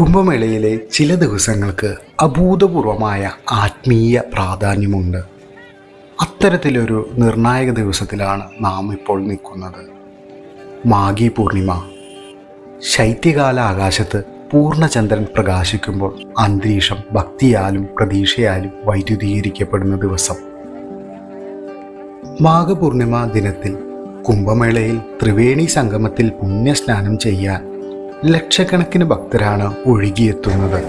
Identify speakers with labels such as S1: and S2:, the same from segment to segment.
S1: കുംഭമേളയിലെ ചില ദിവസങ്ങൾക്ക് അഭൂതപൂർവമായ ആത്മീയ പ്രാധാന്യമുണ്ട്. അത്തരത്തിലൊരു നിർണായക ദിവസത്തിലാണ് നാം ഇപ്പോൾ നിൽക്കുന്നത്. മാഘി പൂർണിമ. ശൈത്യകാല ആകാശത്ത് പൂർണചന്ദ്രൻ പ്രകാശിക്കുമ്പോൾ അന്തരീക്ഷം ഭക്തിയാലും പ്രതീക്ഷയാലും വൈദ്യുതീകരിക്കപ്പെടുന്ന ദിവസം. മാഘപൂർണിമ ദിനത്തിൽ കുംഭമേളയിൽ ത്രിവേണി സംഗമത്തിൽ പുണ്യസ്നാനം ചെയ്യാൻ ലക്ഷക്കണക്കിന് ഭക്തരാണ് ഒഴുകിയെത്തുന്നത്.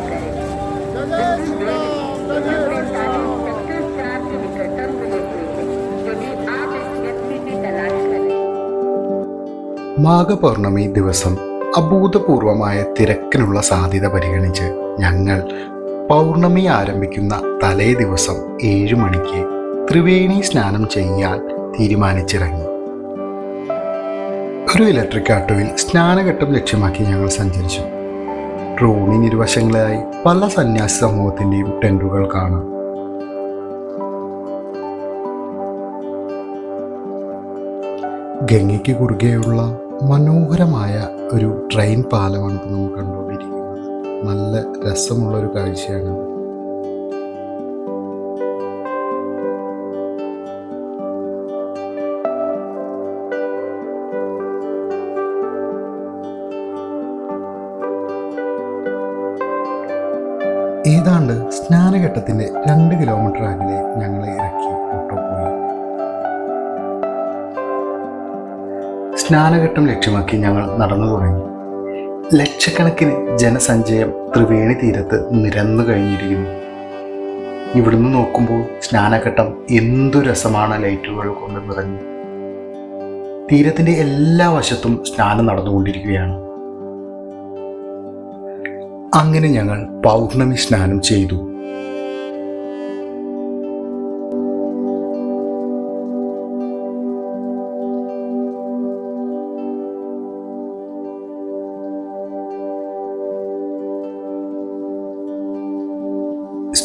S1: മാഘപൗർണമി ദിവസം അഭൂതപൂർവമായ തിരക്കിനുള്ള സാധ്യത പരിഗണിച്ച് ഞങ്ങൾ പൗർണമി ആരംഭിക്കുന്ന തലേ ദിവസം ഏഴു മണിക്ക് ത്രിവേണി സ്നാനം ചെയ്യാൻ തീരുമാനിച്ചിറങ്ങി. ഒരു ഇലക്ട്രിക് ആട്ടോയിൽ സ്നാനഘട്ടം ലക്ഷ്യമാക്കി ഞങ്ങൾ സഞ്ചരിച്ചു. റോഡിന് ഇരുവശങ്ങളിലായി പല സന്യാസി സമൂഹത്തിന്റെയും ടെന്റുകൾ കാണാം. ഗംഗയ്ക്ക് കുറുകെയുള്ള മനോഹരമായ ഒരു ട്രെയിൻ പാലമാണ് ഇപ്പോൾ നമ്മൾ കണ്ടുകൊണ്ടിരിക്കുന്നത്. നല്ല രസമുള്ള ഒരു കാഴ്ചയാണ്. സ്നാനഘട്ടത്തിന്റെ രണ്ട് കിലോമീറ്റർ അകലെ ഞങ്ങൾ ഇറക്കി ഓട്ടോ പോയി സ്നാനഘട്ടം ലക്ഷ്യമാക്കി ഞങ്ങൾ നടന്നു തുടങ്ങി. ലക്ഷക്കണക്കിന് ജനസഞ്ചയം ത്രിവേണി തീരത്ത് നിരന്നു കഴിഞ്ഞിരിക്കുന്നു. ഇവിടുന്ന് നോക്കുമ്പോൾ സ്നാനഘട്ടം എന്തു രസമാണ് ലൈറ്റുകൾ കൊണ്ട് നിറഞ്ഞു. തീരത്തിന്റെ എല്ലാ വശത്തും സ്നാനം നടന്നുകൊണ്ടിരിക്കുകയാണ്. അങ്ങനെ ഞങ്ങൾ പൗർണമി സ്നാനം ചെയ്തു.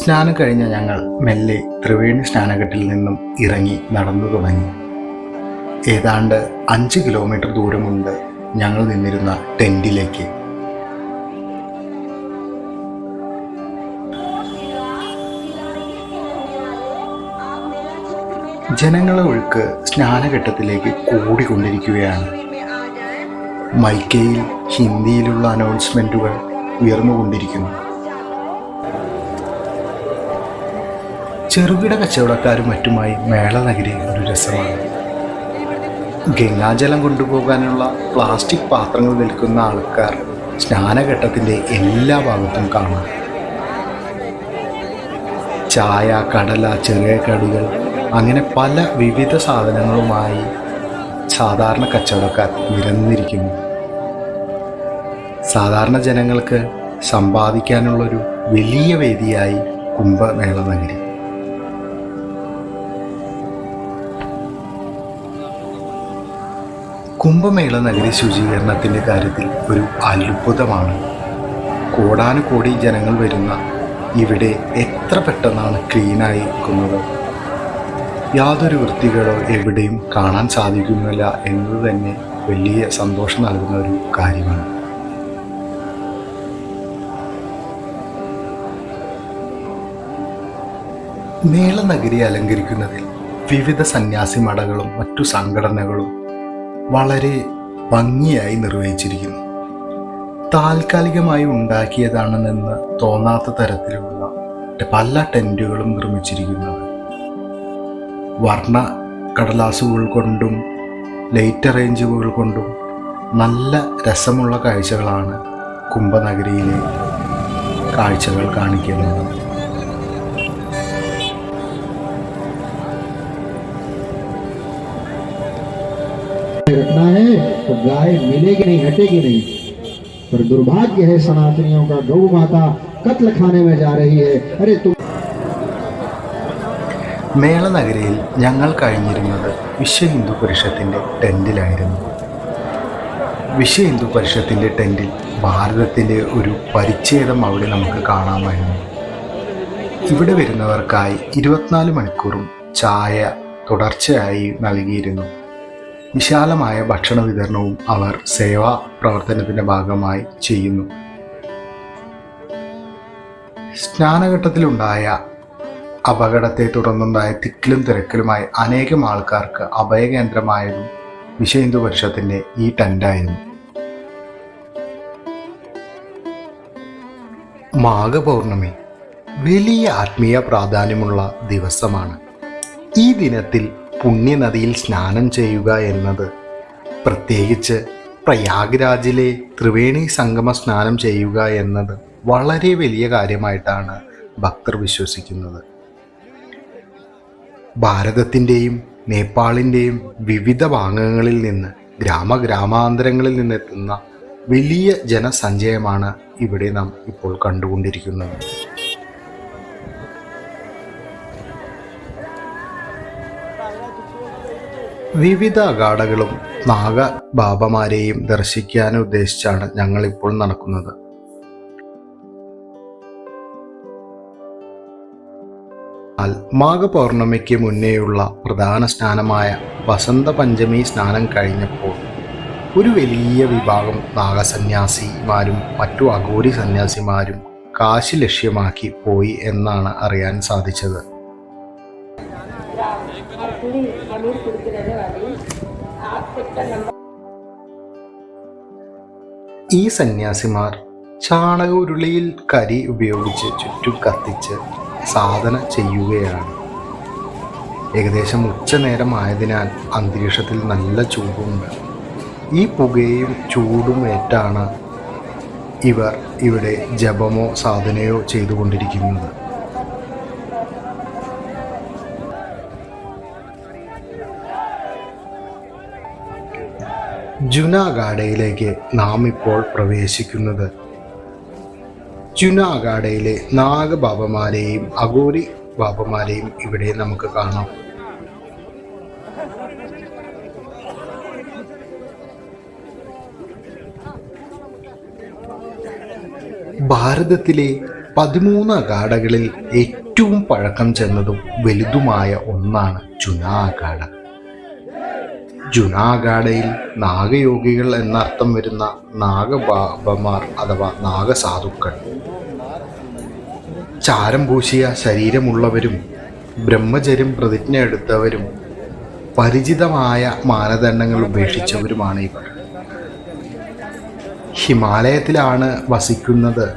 S1: സ്നാനം കഴിഞ്ഞ ഞങ്ങൾ മെല്ലെ ത്രിവേണി സ്നാനഘട്ടിൽ നിന്നും ഇറങ്ങി നടന്നു തുടങ്ങി. ഏതാണ്ട് അഞ്ച് കിലോമീറ്റർ ദൂരമുണ്ട് ഞങ്ങൾ നിന്നിരുന്ന ടെന്റിലേക്ക് ജനങ്ങളെ ഒഴുക്ക് സ്നാനഘട്ടത്തിലേക്ക് കൂടിക്കൊണ്ടിരിക്കുകയാണ്. മൈക്കയിൽ ഹിന്ദിയിലുള്ള അനൗൺസ്മെന്റുകൾ ഉയർന്നുകൊണ്ടിരിക്കുന്നു. ചെറുകിട കച്ചവടക്കാരും മറ്റുമായി മേള നഗരി ഒരു രസമാണ്. ഗംഗാജലം കൊണ്ടുപോകാനുള്ള പ്ലാസ്റ്റിക് പാത്രങ്ങൾ വിൽക്കുന്ന ആൾക്കാർ സ്നാനഘട്ടത്തിന്റെ എല്ലാ ഭാഗത്തും കാണാം. ചായ കടല ചെറിയ കടികൾ അങ്ങനെ പല വിവിധ സാധനങ്ങളുമായി സാധാരണ കച്ചവടക്കാർ നിരന്നിരിക്കുന്നു. സാധാരണ ജനങ്ങൾക്ക് സമ്പാദിക്കാനുള്ളൊരു വലിയ വേദിയായി കുംഭമേള നഗരി. കുംഭമേള നഗരി ശുചീകരണത്തിന്റെ കാര്യത്തിൽ ഒരു അത്ഭുതമാണ്. കോടാനുകോടി ജനങ്ങൾ വരുന്ന ഇവിടെ എത്ര പെട്ടെന്നാണ് ക്ലീനായിരിക്കുന്നത്? യാതൊരു വൃത്തികളോ എവിടെയും കാണാൻ സാധിക്കുന്നില്ല എന്നത് തന്നെ വലിയ സന്തോഷം നൽകുന്ന ഒരു കാര്യമാണ്. മേള മേളനഗരി അലങ്കരിക്കുന്നതിൽ വിവിധ സന്യാസി മഠകളും മറ്റു സംഘടനകളും വളരെ ഭംഗിയായി നിർവഹിച്ചിരിക്കുന്നു. താൽക്കാലികമായി ഉണ്ടാക്കിയതാണെന്ന് തോന്നാത്ത തരത്തിലുള്ള പല ടെന്റുകളും നിർമ്മിച്ചിരിക്കുന്നത്. വർണ കടലാസുകൾ കൊണ്ടും ലൈറ്റ് അറേഞ്ചുകൾ കൊണ്ടും നല്ല രസമുള്ള കാഴ്ചകളാണ് കുംഭനഗരിയിലെ കാഴ്ചകൾ കാണിക്കുന്നത്.
S2: रखना है तो गाय मिलेगी नहीं हटेगी नहीं पर दुर्भाग्य है सनातनियों का गौ माता कत्ल खाने में जा रही है अरे तुम
S1: മേളനഗരിയിൽ ഞങ്ങൾ കഴിഞ്ഞിരുന്നത് വിശ്വ ഹിന്ദു പരിഷത്തിൻ്റെ ടെൻറ്റിലായിരുന്നു വിശ്വ ഹിന്ദു പരിഷത്തിൻ്റെ ടെൻറ്റിൽ ഭാരതത്തിൻ്റെ ഒരു പരിച്ഛേദം അവിടെ നമുക്ക് കാണാമായിരുന്നു ഇവിടെ വരുന്നവർക്കായി ഇരുപത്തിനാല് മണിക്കൂറും ചായ തുടർച്ചയായി നൽകിയിരുന്നു വിശാലമായ ഭക്ഷണ വിതരണവും അവർ സേവാ പ്രവർത്തനത്തിന്റെ ഭാഗമായി ചെയ്യുന്നു. സ്നാനഘട്ടത്തിലുണ്ടായ അപകടത്തെ തുടർന്നുണ്ടായ തിക്കിലും തിരക്കിലുമായി അനേകം ആൾക്കാർക്ക് അഭയകേന്ദ്രമായതും വിശ്വഹിന്ദു പരിഷത്തിന്റെ ഈ ടെന്റായിരുന്നു മാഘപൗർണമി വലിയ ആത്മീയ പ്രാധാന്യമുള്ള ദിവസമാണ്. ഈ ദിനത്തിൽ പുണ്യനദിയിൽ സ്നാനം ചെയ്യുക എന്നത്. പ്രത്യേകിച്ച് പ്രയാഗ്രാജിലെ ത്രിവേണി സംഗമ സ്നാനം ചെയ്യുക എന്നത് വളരെ വലിയ കാര്യമായിട്ടാണ് ഭക്തർ വിശ്വസിക്കുന്നത്. ഭാരതത്തിന്റെയും നേപ്പാളിന്റെയും വിവിധ ഭാഗങ്ങളിൽ നിന്ന് ഗ്രാമഗ്രാമാന്തരങ്ങളിൽ നിന്നെത്തുന്ന വലിയ ജനസഞ്ചയമാണ് ഇവിടെ നാം ഇപ്പോൾ കണ്ടുകൊണ്ടിരിക്കുന്നത്. വിവിധ അഗാഡകളും നാഗബാബമാരെയും ദർശിക്കാൻ ഉദ്ദേശിച്ചാണ് ഞങ്ങൾ ഇപ്പോൾ നടക്കുന്നത് മാഘപൗർണമിക്ക് മുന്നേയുള്ള പ്രധാന സ്നാനമായ വസന്ത പഞ്ചമി സ്നാനം കഴിഞ്ഞപ്പോൾ ഒരു വലിയ വിഭാഗം നാഗസന്യാസിമാരും മറ്റു അഘോരി സന്യാസിമാരും കാശി ലക്ഷ്യമാക്കി പോയി എന്നാണ് അറിയാൻ സാധിച്ചത്. ഈ സന്യാസിമാർ ചാണക ഉരുളിയിൽ കരി ഉപയോഗിച്ച് ചുറ്റും കത്തിച്ച് സാധന ചെയ്യുകയാണ്. ഏകദേശം ഉച്ചനേരം ആയതിനാൽ അന്തരീക്ഷത്തിൽ നല്ല ചൂടുണ്ട്. ഈ പുകയും ചൂടും ഏറ്റാണ് ഇവർ ഇവിടെ ജപമോ സാധനയോ ചെയ്തുകൊണ്ടിരിക്കുന്നത്. ജുനാഗാഡയിലേക്ക് നാം ഇപ്പോൾ പ്രവേശിക്കുന്നത്. ജുനാഗാഡയിലെ നാഗബാബമാരെയും അഗോരി ബാബമാരെയും ഇവിടെ നമുക്ക് കാണാം. ഭാരതത്തിലെ പതിമൂന്ന് അഗാഡകളിൽ ഏറ്റവും പഴക്കം ചെന്നതും വലുതുമായ ഒന്നാണ് ചുനാ ജുനാഗാഡയിൽ നാഗയോഗികൾ എന്നർത്ഥം വരുന്ന നാഗബാബമാർ അഥവാ നാഗസാധുക്കൾ. ചാരം പൂശിയ ശരീരമുള്ളവരും ബ്രഹ്മചര്യം പ്രതിജ്ഞ എടുത്തവരും പരിചിതമായ മാനദണ്ഡങ്ങൾ ഉപേക്ഷിച്ചവരുമാണ് ഇവർ. ഹിമാലയത്തിലാണ് വസിക്കുന്നത്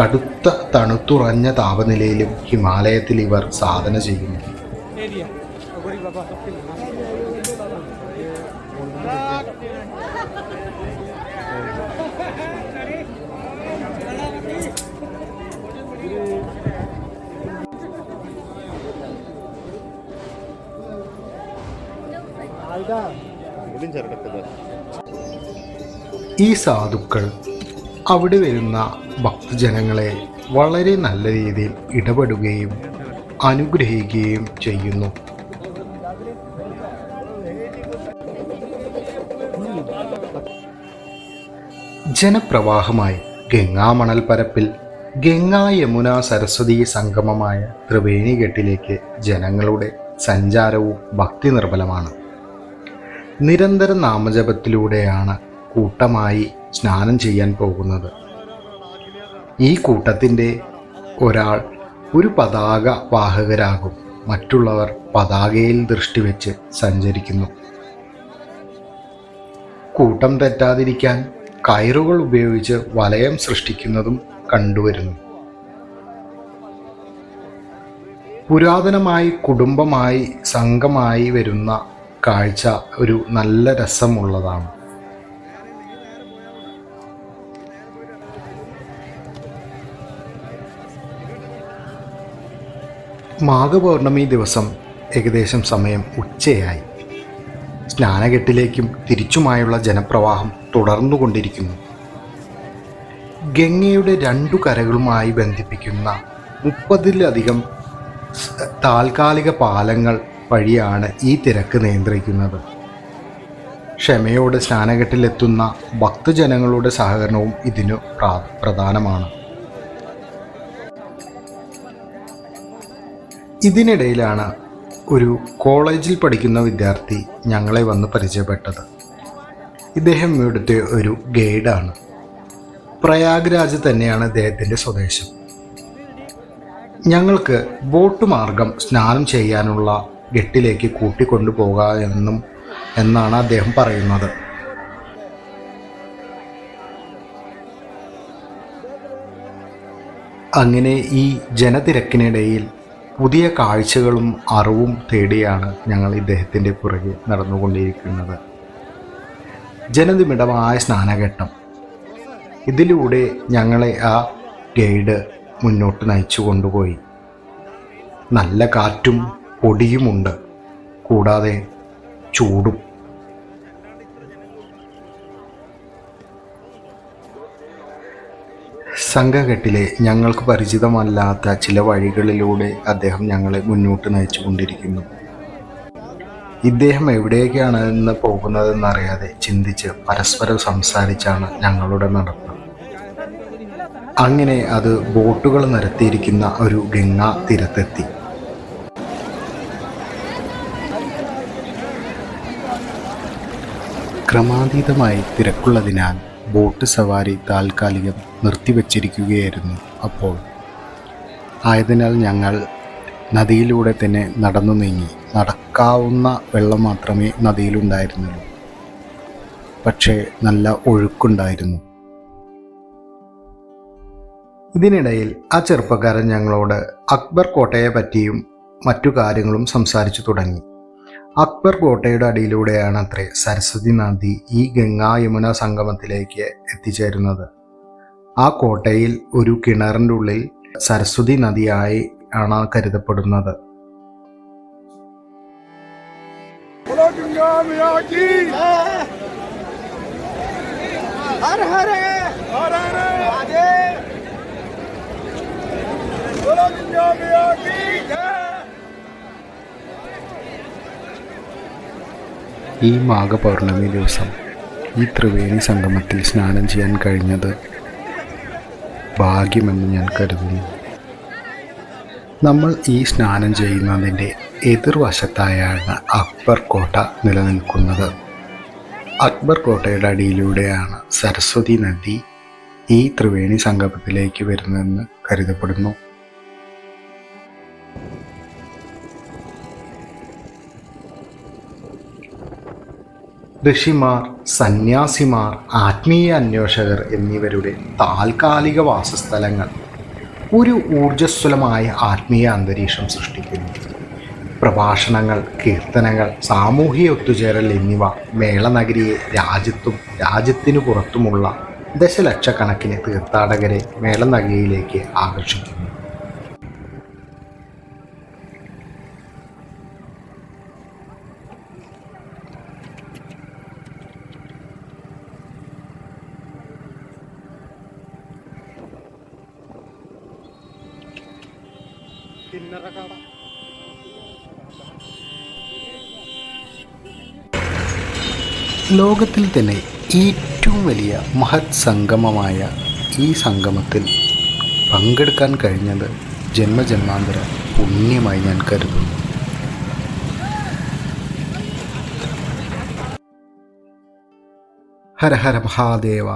S1: കടുത്ത തണുത്തുറഞ്ഞ താപനിലയിലും ഹിമാലയത്തിൽ ഇവർ സാധന ചെയ്യുന്നു. ഈ സാധുക്കൾ അവിടെ വരുന്ന ഭക്തജനങ്ങളെ വളരെ നല്ല രീതിയിൽ ഇടപെടുകയും അനുഗ്രഹിക്കുകയും ചെയ്യുന്നു. ജനപ്രവാഹമായി ഗംഗാമണൽ പരപ്പിൽ ഗംഗാ യമുന സരസ്വതി സംഗമമായ ത്രിവേണിഘട്ടിലേക്ക് ജനങ്ങളുടെ സഞ്ചാരവും ഭക്തി നിർബലമാണ്. നിരന്തര നാമജപത്തിലൂടെയാണ് കൂട്ടമായി സ്നാനം ചെയ്യാൻ പോകുന്നത്. ഈ കൂട്ടത്തിന്റെ ഒരാൾ ഒരു പതാക വാഹകരാകും. മറ്റുള്ളവർ പതാകയിൽ ദൃഷ്ടിവെച്ച് സഞ്ചരിക്കുന്നു. കൂട്ടം തെറ്റാതിരിക്കാൻ കയറുകൾ ഉപയോഗിച്ച് വലയം സൃഷ്ടിക്കുന്നതും കണ്ടുവരുന്നു. പുരാതനമായി കുടുംബമായി സംഘമായി വരുന്ന കാഴ്ച ഒരു നല്ല രസമുള്ളതാണ്. മാഘപൗർണമി ദിവസം ഏകദേശം സമയം ഉച്ചയായി. സ്നാനഘട്ടിലേക്കും തിരിച്ചുമായുള്ള ജനപ്രവാഹം തുടർന്നുകൊണ്ടിരിക്കുന്നു. ഗംഗയുടെ രണ്ടു കരകളുമായി ബന്ധിപ്പിക്കുന്ന മുപ്പതിലധികം താൽക്കാലിക പാലങ്ങൾ വഴിയാണ് ഈ തിരക്ക് നിയന്ത്രിക്കുന്നത്. ക്ഷമയോടെ സ്നാനഘട്ടിലെത്തുന്ന ഭക്തജനങ്ങളുടെ സഹകരണവും ഇതിനു പ്രധാനമാണ്. ഇതിനിടയിലാണ് ഒരു കോളേജിൽ പഠിക്കുന്ന വിദ്യാർത്ഥി ഞങ്ങളെ വന്ന് പരിചയപ്പെട്ടത്. ഇദ്ദേഹം ഇവിടുത്തെ ഒരു ഗൈഡാണ്. പ്രയാഗ്രാജ് തന്നെയാണ് ഇദ്ദേഹത്തിന്റെ സ്വദേശം. ഞങ്ങൾക്ക് ബോട്ട് മാർഗം സ്നാനം ചെയ്യാനുള്ള ഗട്ടിലേക്ക് കൂട്ടിക്കൊണ്ടു എന്നും എന്നാണ് അദ്ദേഹം പറയുന്നത്. അങ്ങനെ ഈ ജനതിരക്കിനിടയിൽ പുതിയ കാഴ്ചകളും അറിവും തേടിയാണ് ഞങ്ങൾ ഇദ്ദേഹത്തിന്റെ പുറകെ നടന്നുകൊണ്ടിരിക്കുന്നത്. ജനനിമിടമായ സ്നാനഘട്ടം. ഇതിലൂടെ ഞങ്ങളെ ആ ഗൈഡ് മുന്നോട്ട് നയിച്ചു കൊണ്ടുപോയി നല്ല കാറ്റും പൊടിയുമുണ്ട്. കൂടാതെ ചൂടും. സംഘഘട്ടിലെ ഞങ്ങൾക്ക് പരിചിതമല്ലാത്ത ചില വഴികളിലൂടെ അദ്ദേഹം ഞങ്ങളെ മുന്നോട്ട് നയിച്ചുകൊണ്ടിരിക്കുന്നു. ഇദ്ദേഹം എവിടേക്കാണ് എന്ന് പോകുന്നതെന്നറിയാതെ ചിന്തിച്ച് പരസ്പരം സംസാരിച്ചാണ് ഞങ്ങളുടെ നടപ്പ്. അങ്ങനെ അത് ബോട്ടുകൾ നിരത്തിയിരിക്കുന്ന ഒരു ഗംഗാ തീരത്തെത്തി. ക്രമാതീതമായി തിരക്കുള്ളതിനാൽ ബോട്ട് സവാരി താൽക്കാലികം നിർത്തിവച്ചിരിക്കുകയായിരുന്നു അപ്പോൾ. ആയതിനാൽ ഞങ്ങൾ നദിയിലൂടെ തന്നെ നടന്നു നീങ്ങി. നടക്കാവുന്ന വെള്ളം മാത്രമേ നദിയിലുണ്ടായിരുന്നുള്ളൂ. പക്ഷേ നല്ല ഒഴുക്കുണ്ടായിരുന്നു. ഇതിനിടയിൽ ആ ചെറുപ്പക്കാരൻ ഞങ്ങളോട് അക്ബർ കോട്ടയെ പറ്റിയും മറ്റു കാര്യങ്ങളും സംസാരിച്ചു തുടങ്ങി. അക്ബർ കോട്ടയുടെ അടിയിലൂടെയാണ് അത്രേ സരസ്വതി നദി ഈ ഗംഗാ യമുന സംഗമത്തിലേക്ക് എത്തിച്ചേരുന്നത്. ആ കോട്ടയിൽ ഒരു കിണറിന്റെ ഉള്ളിൽ സരസ്വതി നദിയായി ആണ് കരുതപ്പെടുന്നത്.
S3: ഹര ഹര ഹര ഹര
S1: ഈ മാഘപൗർണമി ദിവസം ഈ ത്രിവേണി സംഗമത്തിൽ സ്നാനം ചെയ്യാൻ കഴിഞ്ഞത് ഭാഗ്യമെന്ന് ഞാൻ കരുതുന്നു. നമ്മൾ ഈ സ്നാനം ചെയ്യുന്നതിന്റെ എതിർവശത്തായാണ് അക്ബർ കോട്ട നിലനിൽക്കുന്നത്. അക്ബർ കോട്ടയുടെ അടിയിലൂടെയാണ് സരസ്വതി നദി ഈ ത്രിവേണി സംഗമത്തിലേക്ക് വരുന്നതെന്ന് കരുതപ്പെടുന്നു. ഋഷിമാർ സന്യാസിമാർ ആത്മീയ അന്വേഷകർ എന്നിവരുടെ താൽക്കാലിക വാസസ്ഥലങ്ങൾ ഒരു ഊർജസ്വലമായ ആത്മീയ അന്തരീക്ഷം സൃഷ്ടിക്കുന്നു. പ്രഭാഷണങ്ങൾ കീർത്തനങ്ങൾ സാമൂഹിക ഒത്തുചേരൽ എന്നിവ മേളനഗരിയെ രാജ്യത്തും രാജ്യത്തിനു പുറത്തുമുള്ള ദശലക്ഷക്കണക്കിന് തീർത്ഥാടകരെ മേളനഗരിയിലേക്ക് ആകർഷിക്കുന്നു. ലോകത്തിൽ തന്നെ ഏറ്റവും വലിയ മഹത് സംഗമമായ ഈ സംഗമത്തിൽ പങ്കെടുക്കാൻ കഴിഞ്ഞത് ജന്മജന്മാന്തര പുണ്യമായി ഞാൻ കരുതുന്നു. ഹര ഹര മഹാദേവ